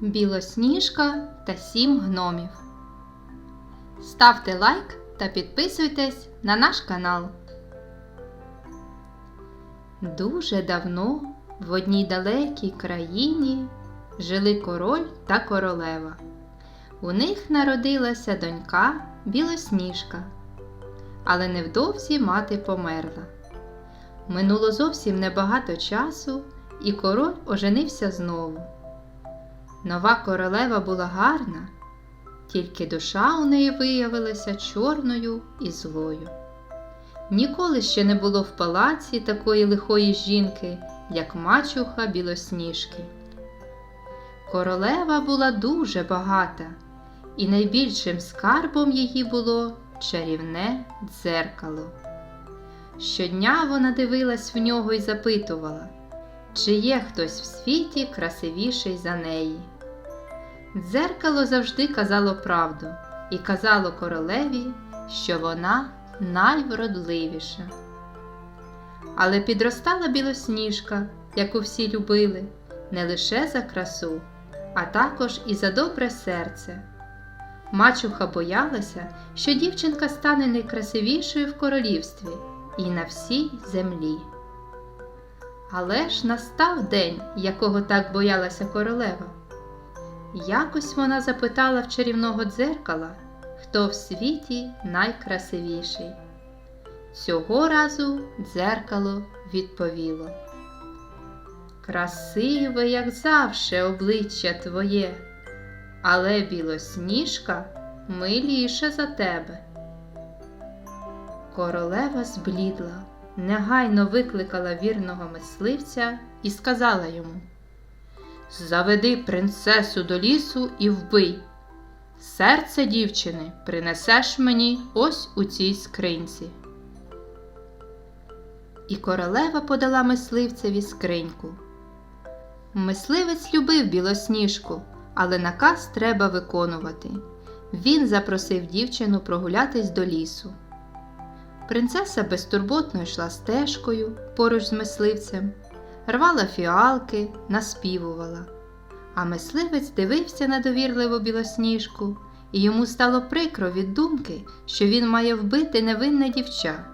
Білосніжка та сім гномів. Ставте лайк та підписуйтесь на наш канал. Дуже давно в одній далекій країні жили король та королева. У них народилася донька Білосніжка, але невдовзі мати померла. Минуло зовсім небагато часу, і король оженився знову. Нова королева була гарна, тільки душа у неї виявилася чорною і злою. Ніколи ще не було в палаці такої лихої жінки, як мачуха білосніжки. Королева була дуже багата, і найбільшим скарбом її було чарівне дзеркало. Щодня вона дивилась в нього і запитувала, чи є хтось в світі красивіший за неї. Дзеркало завжди казало правду і казало королеві, що вона найвродливіша. Але підростала білосніжка, яку всі любили, не лише за красу, а також і за добре серце. Мачуха боялася, що дівчинка стане найкрасивішою в королівстві і на всій землі. Але ж настав день, якого так боялася королева. Якось вона запитала в чарівного дзеркала, хто в світі найкрасивіший. Цього разу дзеркало відповіло. Красиве, як завше, обличчя твоє, але білосніжка миліша за тебе. Королева зблідла, негайно викликала вірного мисливця і сказала йому Заведи принцесу до лісу і вбий. Серце дівчини принесеш мені ось у цій скринці. І королева подала мисливцеві скриньку. Мисливець любив білосніжку, але наказ треба виконувати. Він запросив дівчину прогулятись до лісу. Принцеса безтурботно йшла стежкою поруч з мисливцем, рвала фіалки, наспівувала. А мисливець дивився на довірливу білосніжку, і йому стало прикро від думки, що він має вбити невинне дівча.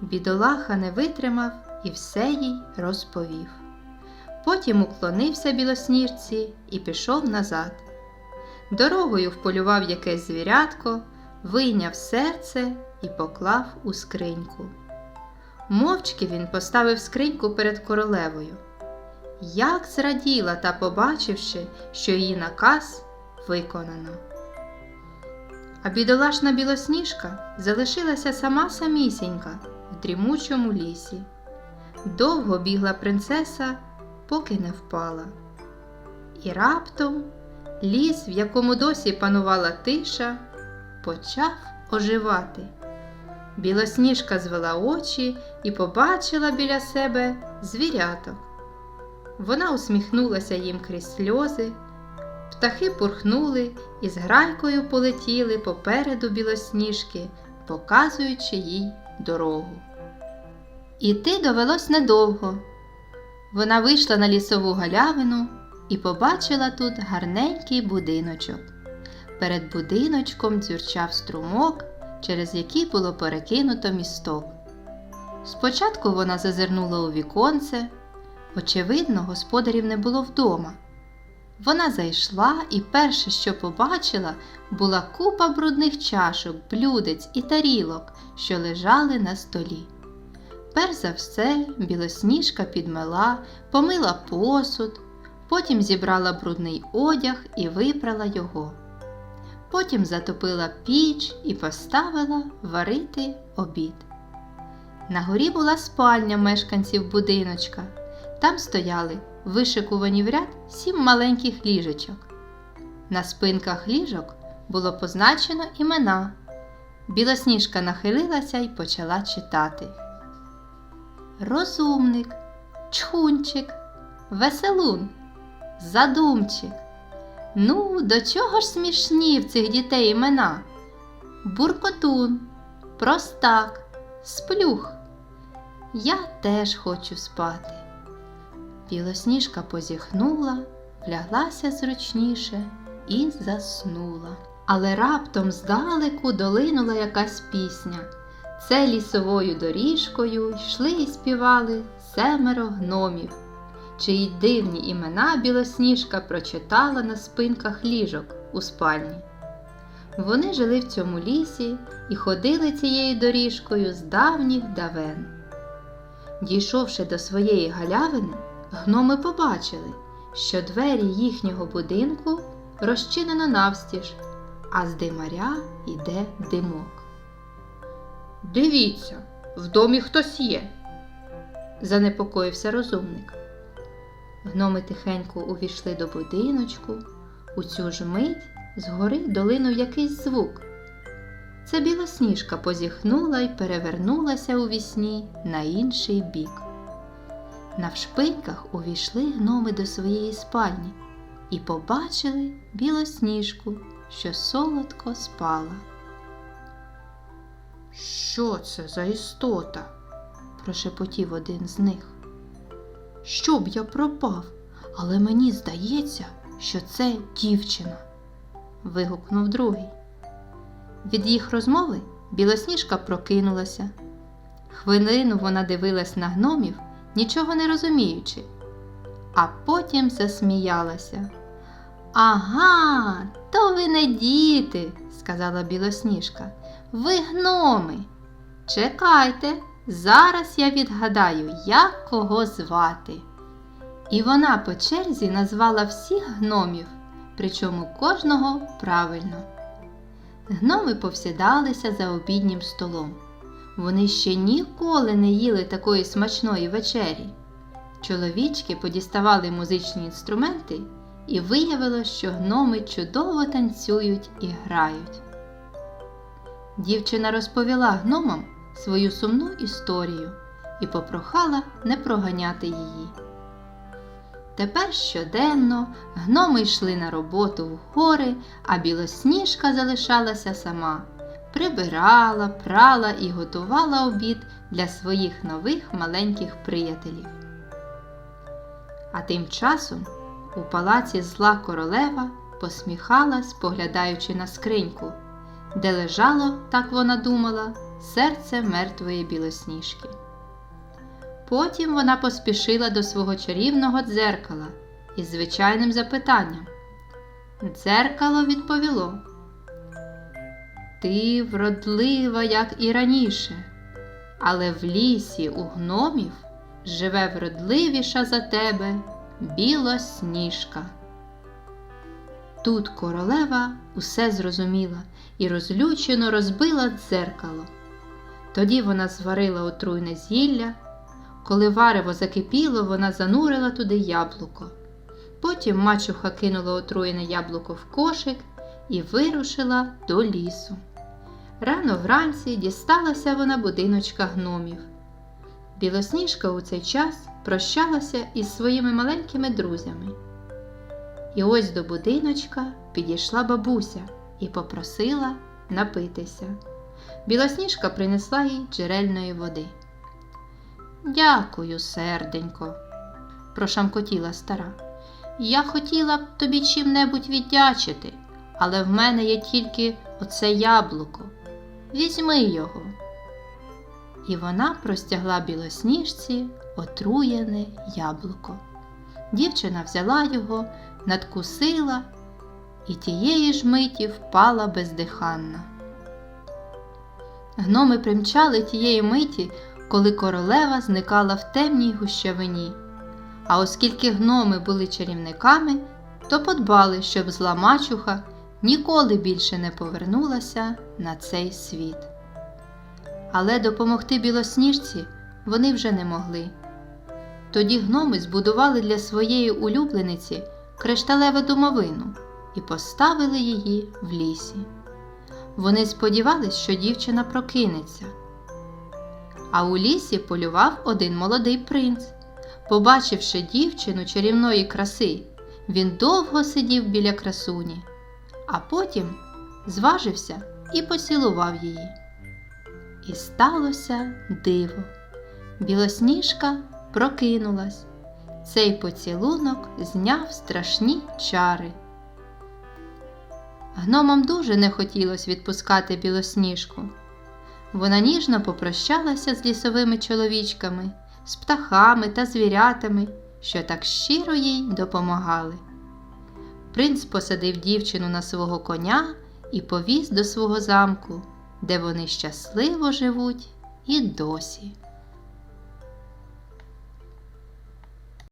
Бідолаха не витримав і все їй розповів. Потім уклонився білосніжці і пішов назад. Дорогою вполював якесь звірятко, вийняв серце і поклав у скриньку. Мовчки він поставив скриньку перед королевою. Як зраділа та побачивши, що її наказ виконано. А бідолашна білосніжка залишилася сама самісінька в дрімучому лісі. Довго бігла принцеса, поки не впала. І раптом ліс, в якому досі панувала тиша, почав оживати. Білосніжка звела очі і побачила біля себе звіряток. Вона усміхнулася їм крізь сльози, птахи пурхнули і з грайкою полетіли попереду білосніжки, показуючи їй дорогу. Іти довелось недовго. Вона вийшла на лісову галявину і побачила тут гарненький будиночок. Перед будиночком дзюрчав струмок, через який було перекинуто місток. Спочатку вона зазирнула у віконце. Очевидно, господарів не було вдома. Вона зайшла і перше, що побачила, була купа брудних чашок, блюдець і тарілок, що лежали на столі. Перш за все, білосніжка підмела, помила посуд, потім зібрала брудний одяг і випрала його. Потім затопила піч і поставила варити обід. На горі була спальня мешканців будиночка. Там стояли вишикувані в ряд сім маленьких ліжечок. На спинках ліжок було позначено імена. Білосніжка нахилилася і почала читати. Розумник, чхунчик, веселун, задумчик. Ну, до чого ж смішні в цих дітей імена? Буркотун, простак, сплюх. Я теж хочу спати. Білосніжка позіхнула, вляглася зручніше і заснула. Але раптом здалеку долинула якась пісня. Це лісовою доріжкою йшли і співали семеро гномів, чиї дивні імена білосніжка прочитала на спинках ліжок у спальні. Вони жили в цьому лісі і ходили цією доріжкою з давніх давен. Дійшовши до своєї галявини, гноми побачили, що двері їхнього будинку розчинено навстіж, а з димаря йде димок. Дивіться, в домі хтось є, занепокоївся розумник. Гноми тихенько увійшли до будиночку. У цю ж мить згори долинув якийсь звук. Це білосніжка позіхнула і перевернулася у вісні на інший бік. Навшпиньках увійшли гноми до своєї спальні і побачили білосніжку, що солодко спала. Що це за істота? прошепотів один з них. Щоб я пропав, але мені здається, що це дівчина. вигукнув другий. Від їх розмови білосніжка прокинулася. Хвилину вона дивилась на гномів, нічого не розуміючи, а потім засміялася. Ага, то ви не діти, сказала білосніжка. Ви гноми. Чекайте, зараз я відгадаю, як кого звати. І вона по черзі назвала всіх гномів, причому кожного правильно. Гноми повсідалися за обіднім столом. Вони ще ніколи не їли такої смачної вечері. Чоловічки подіставали музичні інструменти, і виявилось, що гноми чудово танцюють і грають. Дівчина розповіла гномам свою сумну історію і попрохала не проганяти її. Тепер щоденно гноми йшли на роботу в гори, а білосніжка залишалася сама, прибирала, прала і готувала обід для своїх нових маленьких приятелів. А тим часом у палаці зла королева посміхалась, поглядаючи на скриньку, де лежало, так вона думала, серце мертвої білосніжки. Потім вона поспішила до свого чарівного дзеркала із звичайним запитанням. Дзеркало відповіло Ти вродлива, як і раніше, але в лісі у гномів живе вродливіша за тебе білосніжка. Тут королева усе зрозуміла і розлючено розбила дзеркало. Тоді вона зварила отруйне зілля. Коли варево закипіло, вона занурила туди яблуко. Потім мачуха кинула отруєне яблуко в кошик і вирушила до лісу. Рано вранці дісталася вона будиночка гномів. Білосніжка у цей час прощалася із своїми маленькими друзями. І ось до будиночка підійшла бабуся і попросила напитися. Білосніжка принесла їй джерельної води. Дякую, серденько, прошамкотіла стара. Я хотіла б тобі чим-небудь віддячити, але в мене є тільки оце яблуко. Візьми його. І вона простягла білосніжці отруєне яблуко. Дівчина взяла його, надкусила і тієї ж миті впала бездиханна. Гноми примчали тієї миті коли королева зникала в темній гущавині. А оскільки гноми були чарівниками, то подбали, щоб зла мачуха ніколи більше не повернулася на цей світ. Але допомогти білосніжці вони вже не могли. Тоді гноми збудували для своєї улюблениці кришталеву домовину і поставили її в лісі. Вони сподівались, що дівчина прокинеться а у лісі полював один молодий принц. Побачивши дівчину чарівної краси, він довго сидів біля красуні, а потім зважився і поцілував її. І сталося диво. Білосніжка прокинулась. Цей поцілунок зняв страшні чари. Гномам дуже не хотілося відпускати білосніжку. Вона ніжно попрощалася з лісовими чоловічками, з птахами та звірятами, що так щиро їй допомагали. Принц посадив дівчину на свого коня і повіз до свого замку, де вони щасливо живуть і досі.